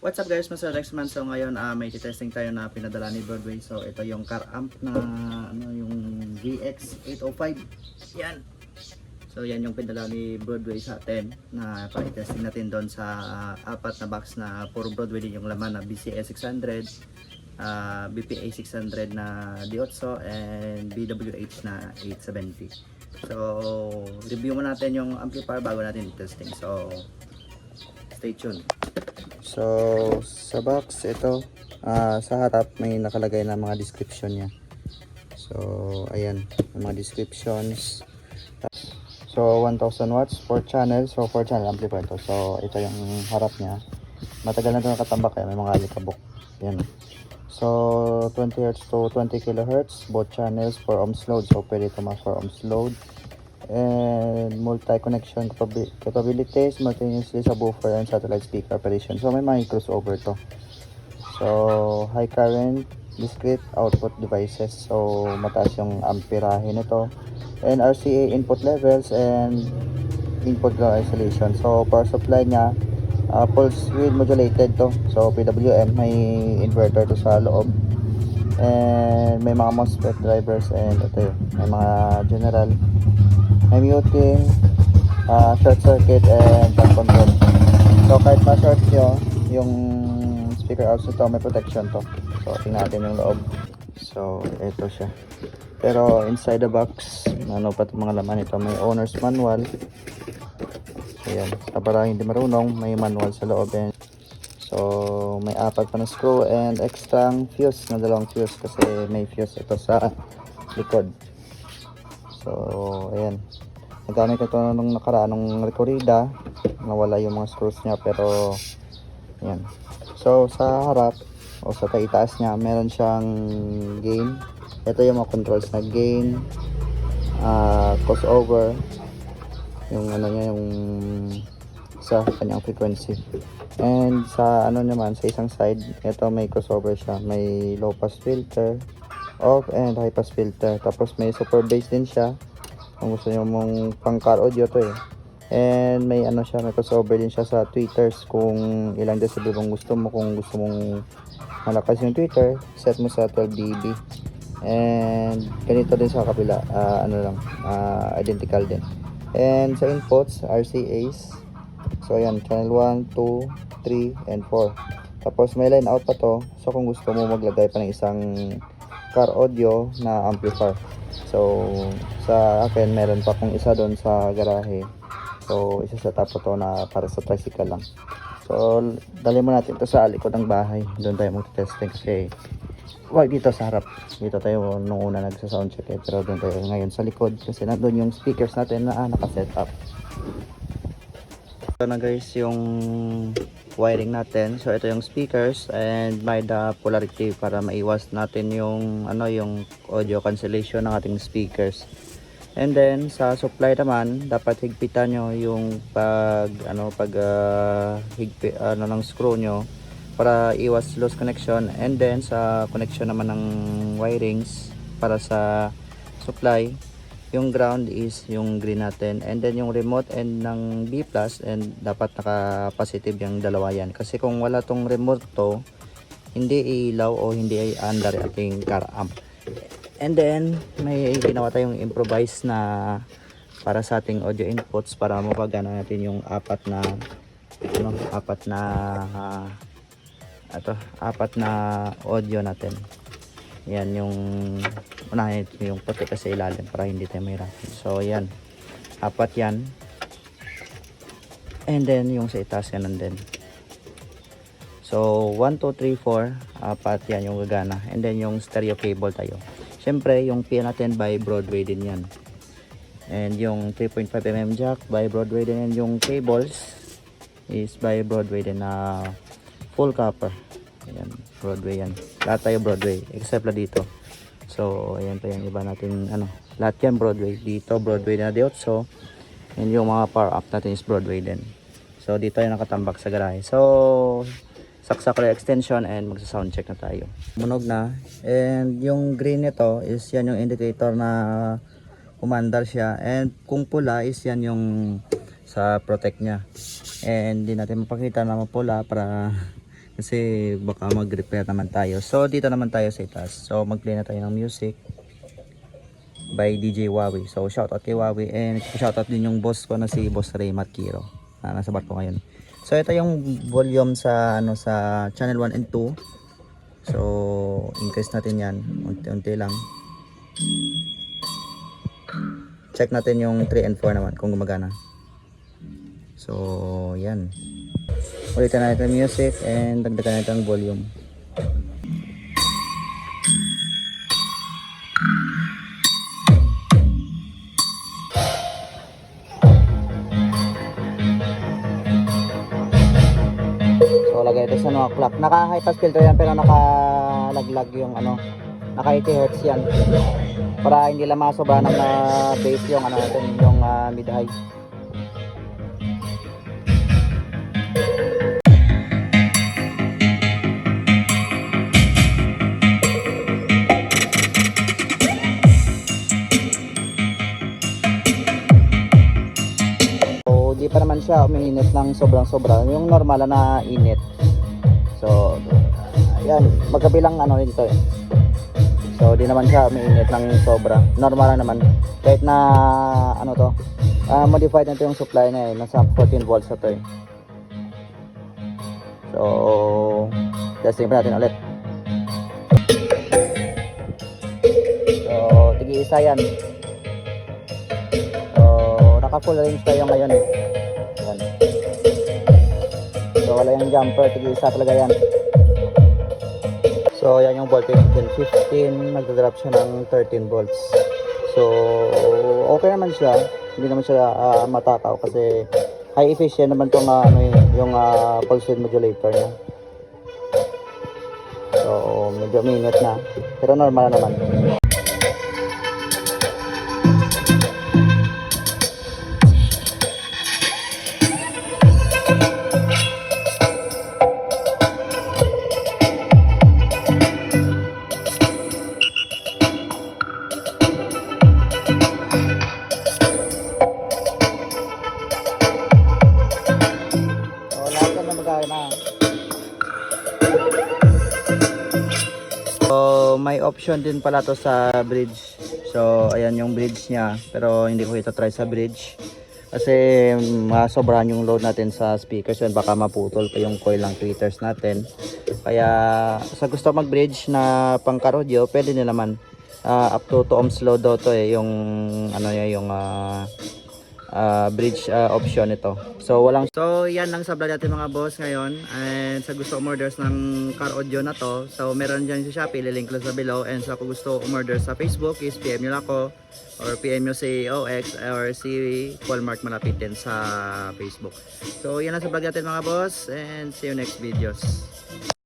What's up guys, Mr. Rexman. So ngayon ah, may testing tayo na pinadala ni Broadway. So ito yung car amp na ano yung VX805. Yan. So yan yung pinadala ni Broadway sa atin na pa-testing natin doon sa ah, apat na box na puro Broadway din yung laman na BCS 600, ah, BPA 600 na D8 and BWH na 870. So review mo natin yung amplifier bago natin i-testing. So stay tuned. So, sa box, ito, ah, sa harap may nakalagay na mga description niya. So, ayan, mga descriptions. So, 1000 watts, 4 channels. So, 4 channel amplifier to. So, ito yung harap niya. Matagal na ito nakatambak kaya may mga alikabok. Yan. So, 20 Hz to 20 kHz, both channels, 4 ohms load. So, pwede ito mga 4 ohms load and multi-connection capabi- capabilities multi-user subwoofer and satellite speaker operation. So may mga crossover to. So high current, discrete output devices. So mataas yung amperahe nito. And RCA input levels and input ground isolation. So power supply niya uh, pulse width modulated to. So PWM may inverter to sa loob. And may mga MOSFET drivers and ito yun. May mga general may muting, ah, short circuit, and back control. So kahit ma-short nyo, yung speaker output to, may protection to. So tingnan natin yung loob. So ito siya. Pero inside the box, ano pa itong mga laman ito, may owner's manual. Ayan, sa para hindi marunong, may manual sa loob. And so may apat pa na screw and extra fuse na dalawang fuse kasi may fuse ito sa likod. So, ayan. Nagamit ko ito nung nakaraan nung recorrida. Nawala yung mga screws niya pero ayan. So, sa harap o sa taitaas niya, meron siyang gain. Ito yung mga controls na gain, ah crossover, yung ano niya, yung sa kanyang frequency. And sa ano naman, sa isang side, ito may crossover siya. May low pass filter, off and high pass filter. Tapos may super bass din siya. Kung gusto nyo mong pang car audio to eh. And may ano siya, may crossover din siya sa tweeters kung ilang decibel kung gusto mo. Kung gusto mong malakas yung tweeter, set mo sa 12 dB. And ganito din sa kabila, ah, ano lang, ah, identical din. And sa inputs, RCAs. So ayan, channel 1, 2, 3, and 4. Tapos may line out pa to. So kung gusto mo maglagay pa ng isang car audio na amplifier. So sa akin meron pa kung isa doon sa garahe. So isa sa tapo to na para sa tricycle lang. So dali mo natin to sa likod ng bahay. Doon tayo magte-testing kasi wag dito sa harap. Dito tayo nung una nagsa-sound check eh. Pero doon tayo ngayon sa likod kasi nandun yung speakers natin na ah, naka-set up. Ito na guys yung wiring natin. So ito yung speakers and may the polarity para maiwas natin yung ano yung audio cancellation ng ating speakers. And then sa supply naman dapat higpitan nyo yung pag ano pag ah, higpi, ano ng screw nyo para iwas loose connection and then sa connection naman ng wirings para sa supply yung ground is yung green natin. And then yung remote end ng B plus and dapat naka positive yung dalawa yan. Kasi kung wala tong remote to hindi ilaw o hindi under ating car amp. And then may ginawa tayong improvise na para sa ating audio inputs para mapagana natin yung apat na ano, apat na ah, ato, apat na audio natin yan yung unahin yung puti kasi ilalim para hindi tayo mahirapan. So yan. Apat yan. And then yung sa itaas ganun din. So 1, 2, 3, 4. Apat yan yung gagana. And then yung stereo cable tayo. Siyempre yung pin natin by Broadway din yan. And yung 3.5mm jack by Broadway din. And yung cables is by Broadway din na full copper. Ayan, Broadway yan. Lahat tayo Broadway, except la dito. So, ayan pa yung iba natin, ano, lahat yan Broadway. Dito, Broadway na di So, and yung mga power up natin is Broadway din. So, dito yung nakatambak sa garahe. So, saksak yung extension and magsa-sound check na tayo. Munog na. And yung green nito is yan yung indicator na umandar siya. And kung pula is yan yung sa protect niya. And hindi natin mapakita na mapula para Kasi baka mag-repair naman tayo. So dito naman tayo sa itaas. So mag-play na tayo ng music by DJ Wawi. So shoutout kay Wawi and shoutout din yung boss ko na si Boss Ray Matkiro na nasa barko ngayon. So ito yung volume sa ano sa channel 1 and 2. So increase natin 'yan unti-unti lang. Check natin yung 3 and 4 naman kung gumagana. So, yan. Ulitin natin yung music and dagdagan natin ang volume. So, lagay ito sa no, clock. Naka high pass filter yan pero nakalaglag yung ano, naka 80 Hz yan. Para hindi lang masobra ng uh, bass yung ano natin, yung ah, mid high. Siya umiinit ng sobrang sobra. Yung normal na init. So, ayan, magkabilang ano dito eh. So, di naman siya umiinit ng sobra. Normal naman. Kahit na, ano to, ah, modified na ito yung supply niya eh. Nasa 14 volts na to eh. So, testing pa natin ulit. So, tigi isa yan. Naka full range tayo ngayon eh. So, wala yung jumper, tigi isa talaga yan. So, yan yung voltage din. 15, nagda-drop siya ng 13 volts. So, okay naman siya. Hindi naman siya ah, matakaw kasi high efficient naman tong ah, ano yun, yung ah, pulse width modulator niya. So, medyo minute na. Pero normal naman. May option din pala to sa bridge. So, ayan yung bridge niya. Pero hindi ko ito try sa bridge. Kasi masobrahan yung load natin sa speakers yun. Baka maputol pa yung coil ng tweeters natin. Kaya sa gusto mag-bridge na pang karodyo, pwede din naman. Ah, up to 2 ohms load daw to eh. Yung ano yung ah, ah, bridge ah, option ito. So walang So yan lang sa vlog natin mga boss ngayon. And sa gusto umorders ng car audio na to, so meron dyan sa Shopee, lilink ko sa below. And sa kung gusto umorder sa Facebook is PM lang ako or PM nyo si OX or si Walmart malapit din sa Facebook. So yan lang sa vlog natin mga boss and see you next videos.